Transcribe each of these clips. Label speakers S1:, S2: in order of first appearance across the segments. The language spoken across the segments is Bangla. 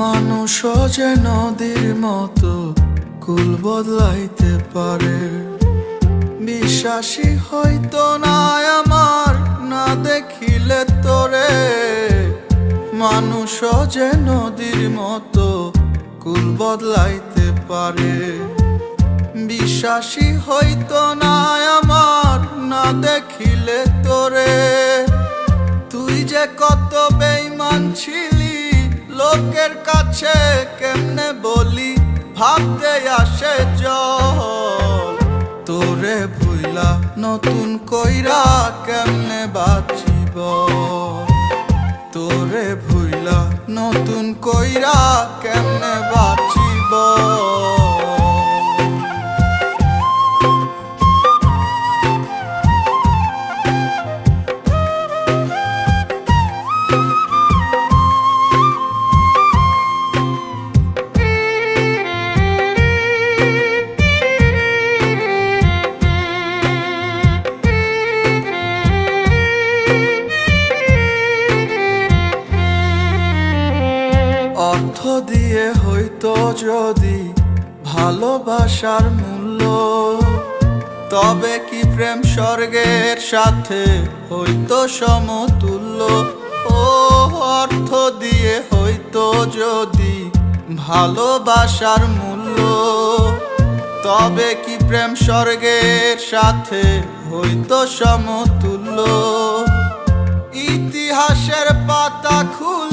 S1: মানুষ যে নদীর মতো কুল বদলাইতে পারে। বিশ্বাসী হইতো না মানুষ যে নদীর মতো কুল বদলাইতে পারে। বিশ্বাসী হইতো না আমার, না দেখিলে তোরে। তুই যে কত বেইমান ছিলি, লোকের কাছে কেমনে বলি? ভাবতে আসে জল। তোরে ভুইলা নতুন কইরা কেমনে বাঁচিব? তোরে ভুইলা নতুন কইরা কেমনে দিয়ে হইতো যদি ভালোবাসার মূল্য, তবে কি প্রেম স্বর্গের সাথে হইতো সমতুল্য? ও অর্থ দিয়ে হইতো যদি ভালোবাসার মূল্য, তবে কি প্রেম স্বর্গের সাথে হইতো সমতুল্য? ইতিহাসের পাতা খুলে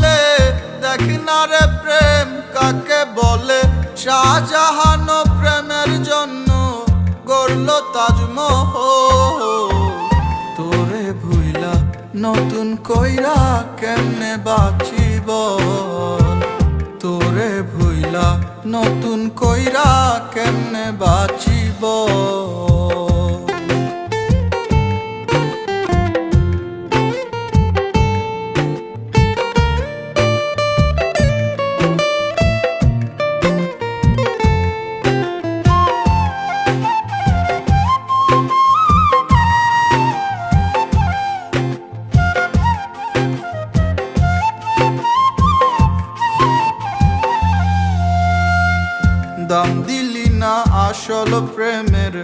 S1: দেখ না রে প্রেম কাকে বলে? শাহজাহান প্রেমের জন্য গড়ল তাজমহল। তোরে ভুইলা নতুন কইরা কেমনে বাঁচিব? তোরে ভুইলা নতুন কইরা কেমনে বাঁচিব? দাম দিলি না আসল প্রেমের,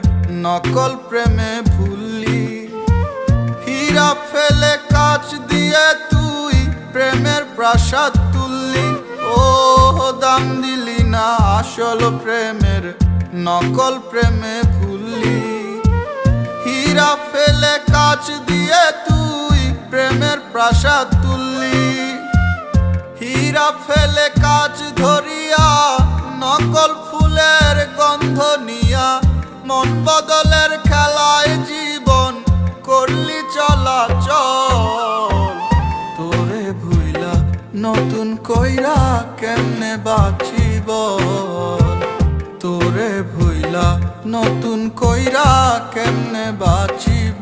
S1: নকল প্রেমে ভুললি হীরা ফেলে কাচ দিয়ে তুই প্রেমের প্রাসাদ তুললি। ও দাম দিলি না আসল প্রেমের, নকল প্রেমে ভুললি হীরা ফেলে কাচ দিয়ে তুই প্রেমের প্রাসাদ তুললি। হীরা ফেলে কাজ ধরিয়া নকল গন্ধ নিয়া, মন বদলের খেলায় জীবন করলি চলাচল। তোরে ভুইলা নতুন কইরা কেমনে বাঁচিব? তোরে ভুইলা নতুন কইরা কেমনে বাঁচিব?